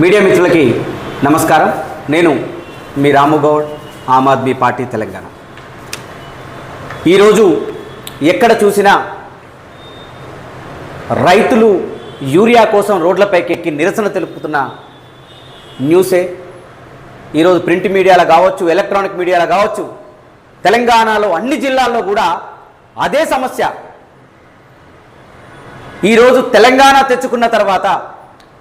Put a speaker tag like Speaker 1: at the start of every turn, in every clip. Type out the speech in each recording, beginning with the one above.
Speaker 1: Media మిత్రులకి నమస్కారం. నేను మీ రాముగౌడ్ ఆమ్ ఆద్మీ పార్టీ తెలంగాణ. ఈరోజు ఎక్కడ చూసినా రైతులు యూరియా కోసం రోడ్లపైకి ఎక్కి నిరసన తెలుపుతున్న న్యూసే. ఈరోజు ప్రింట్ మీడియాలో కావచ్చు ఎలక్ట్రానిక్ మీడియాలో కావచ్చు తెలంగాణలో అన్ని జిల్లాల్లో కూడా అదే సమస్య. ఈరోజు తెలంగాణ తెచ్చుకున్న తర్వాత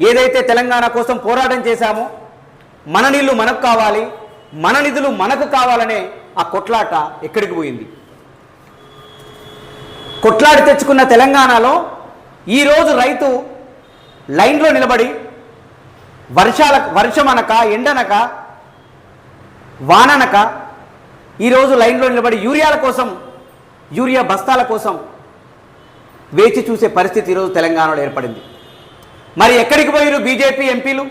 Speaker 1: ఏదైతే తెలంగాణ కోసం పోరాటం చేశామో మన నీళ్ళు మనకు కావాలి మన నిధులు మనకు కావాలనే ఆ కొట్లాట ఎక్కడికి పోయింది? కొట్లాడి తెచ్చుకున్న తెలంగాణలో ఈరోజు రైతు లైన్లో నిలబడి వర్షాల వర్షం అనక ఎండనక వాననక ఈరోజు లైన్లో నిలబడి యూరియాల కోసం యూరియా బస్తాల కోసం వేచి చూసే పరిస్థితి ఈరోజు తెలంగాణలో ఏర్పడింది. మరి ఎక్కడికి పోయిరు బీజేపీ ఎంపీలు?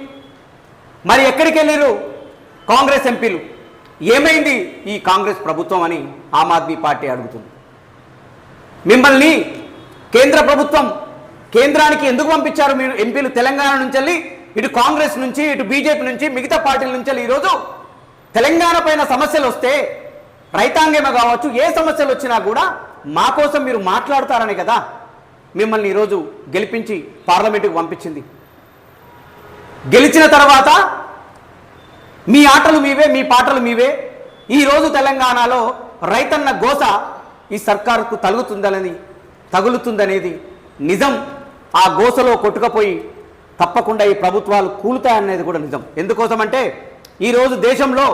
Speaker 1: మరి ఎక్కడికి వెళ్ళిరు కాంగ్రెస్ ఎంపీలు? ఏమైంది ఈ కాంగ్రెస్ ప్రభుత్వం అని ఆమ్ ఆద్మీ పార్టీ అడుగుతుంది. మిమ్మల్ని కేంద్ర ప్రభుత్వం కేంద్రానికి ఎందుకు పంపించారు మీరు ఎంపీలు తెలంగాణ నుంచి వెళ్ళి? ఇటు కాంగ్రెస్ నుంచి ఇటు బీజేపీ నుంచి మిగతా పార్టీల నుంచి వెళ్ళి ఈరోజు తెలంగాణ పైన సమస్యలు వస్తే రైతాంగమే కావచ్చు ఏ సమస్యలు వచ్చినా కూడా మా కోసం మీరు మాట్లాడతారనే కదా? మిమ్మల్ని ఈరోజు గెలిపించి పార్లమెంటుకు పంపించింది. గెలిచిన తర్వాత మీ ఆటలు మీవే మీ పాటలు మీవే. ఈరోజు తెలంగాణలో రైతన్న గోస ఈ సర్కారుకు తగులుతుందనేది తగులుతుందనేది నిజం. ఆ గోసలో కొట్టుకపోయి తప్పకుండా ఈ ప్రభుత్వాలు కూలుతాయనేది కూడా నిజం. ఎందుకోసమంటే ఈరోజు దేశంలో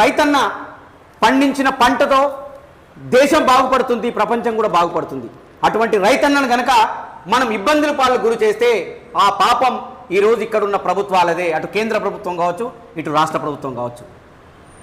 Speaker 1: రైతన్న పండించిన పంటతో దేశం బాగుపడుతుంది ప్రపంచం కూడా బాగుపడుతుంది. అటువంటి రైతన్నను గనక మనం ఇబ్బందుల పాలు గురి చేస్తే ఆ పాపం ఈరోజు ఇక్కడున్న ప్రభుత్వాలదే. అటు కేంద్ర ప్రభుత్వం కావచ్చు ఇటు రాష్ట్ర ప్రభుత్వం కావచ్చు.